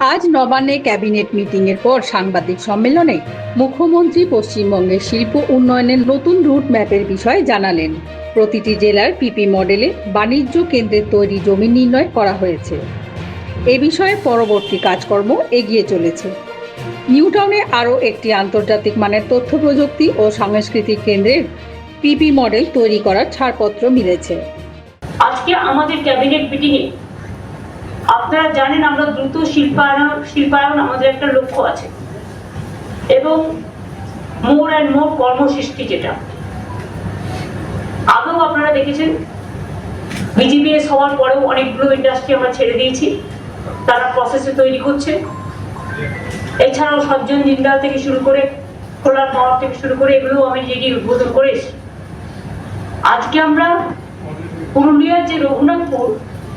আজ নবান্নে ক্যাবিনেট মিটিংয়ের পর সাংবাদিক সম্মেলনে মুখ্যমন্ত্রী পশ্চিমবঙ্গের শিল্প উন্নয়নের নতুন রুট ম্যাপের বিষয়ে জানালেন। প্রতিটি জেলার পিপি মডেলে বাণিজ্য কেন্দ্রের তৈরি জমি নির্ণয় করা হয়েছে। এ বিষয়ে পরবর্তী কাজকর্ম এগিয়ে চলেছে। নিউটাউনে আরও একটি আন্তর্জাতিক মানের তথ্য প্রযুক্তি ও সাংস্কৃতিক কেন্দ্রের পিপি মডেল তৈরি করার ছাড়পত্র মিলেছে। আজকে আমাদের ক্যাবিনেট মিটিংয়ে আপনারা জানেন আমরা দ্রুত শিল্পায়ন শিল্পায়ন আমাদের একটা লক্ষ্য আছে। এবং মোর অ্যান্ড মোর কর্মসৃষ্টি যেটা। আগেও আপনারা দেখেছেন বিজিবিএস হওয়ার পরেও অনেকগুলো ইন্ডাস্ট্রি আমরা ছেড়ে দিয়েছি। তারা প্রসেসে তৈরি করছে। এছাড়াও সজ্জন জিন্দাল থেকে শুরু করে খোলার পাওয়ার থেকে শুরু করে এগুলো আমি যেটি উদ্বোধন করে আজকে আমরা পুরুলিয়ার যে রঘুনাথপুর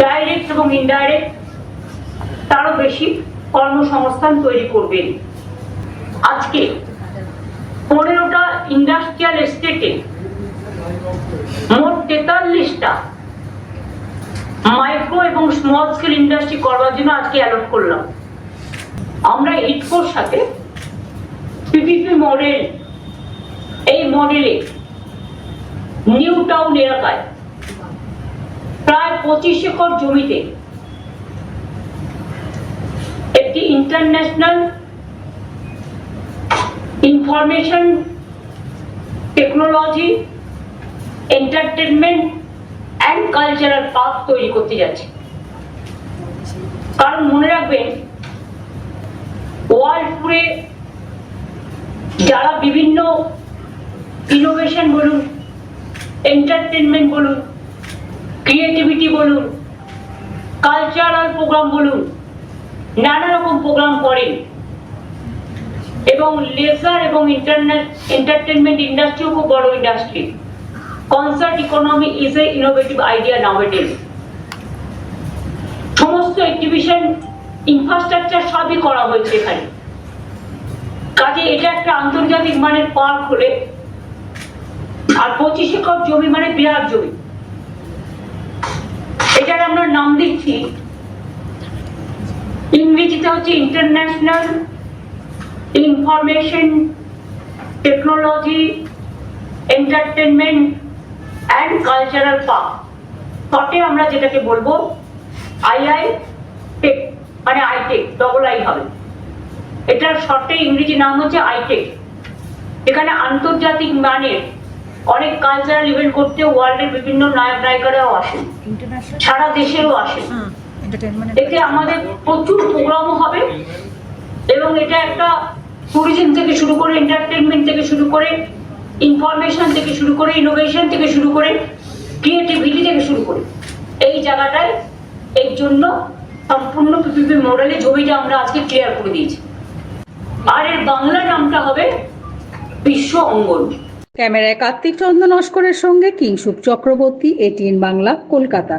ডাইরেক্ট এবং ইনডাইরেক্ট তারও বেশি কর্মসংস্থান তৈরি করবেন। আজকে পনেরোটা ইন্ডাস্ট্রিয়াল এস্টেটে মোট তেতাল্লিশটা মাইক্রো এবং স্মল স্কেল ইন্ডাস্ট্রি করবার জন্য আজকে অ্যালট করলাম। আমরা ইটকোর সাথে পিপিপি মডেল এই মডেলে নিউ টাউন এলাকায় পঁচিশ একর জমিতে একটি international information technology entertainment and cultural park তৈরি করতে যাচ্ছে। কারণ মনে রাখবেন ওয়ার্ল্ড পুরে যারা বিভিন্ন ইনোভেশন বলুন এন্টারটেনমেন্ট বলুন ক্রিয়েটিভিটি বলুন কালচারাল প্রোগ্রাম বলুন, নানা রকম প্রোগ্রাম করেন। এবং লেজার এবং এন্টারটেনমেন্ট ইন্ডাস্ট্রিও খুব বড় industry concert economy is a innovative idea nowadays সমস্ত এক্সিবিশন ইনফ্রাস্ট্রাকচার সবই করা হয়েছে এখানে। কাজে এটা একটা আন্তর্জাতিক মানের পার্ক হলে আর পঁচিশ একর জমি মানে বিরাট জমি। এটার আমরা নাম দিচ্ছি ইংরেজিতে হচ্ছে international information technology entertainment and cultural park. শর্টে আমরা যেটাকে বলব আইআই টেক মানে আইটেক ডবল আই হবে। এটার শর্টে ইংরেজি নাম হচ্ছে আইটেক এখানে আন্তর্জাতিক মানের অনেক কালচারাল ইভেন্ট করতে ওয়ার্ল্ডের বিভিন্ন নায়ক নায়িকারাও আসেন ইন্টারন্যাশনাল সারা দেশেরও আসেন হ্যাঁ এতে আমাদের প্রচুর প্রোগ্রামও হবে এবং এটা একটা ট্যুরিজম থেকে শুরু করে এন্টারটেনমেন্ট থেকে শুরু করে ইনফরমেশন থেকে শুরু করে ইনোভেশন থেকে শুরু করে ক্রিয়েটিভিটি থেকে শুরু করে এই জায়গাটায় এর জন্য সম্পূর্ণ পিপিপি মডেলে জমিটা আমরা আজকে ক্লিয়ার করে দিয়েছি। আর এর বাংলা নামটা হবে বিশ্ব অঙ্গন। ক্যামেরায় কার্তিক চন্দ্র নস্করের সঙ্গে কিংসুক চক্রবর্তী এটিএন বাংলা কলকাতা।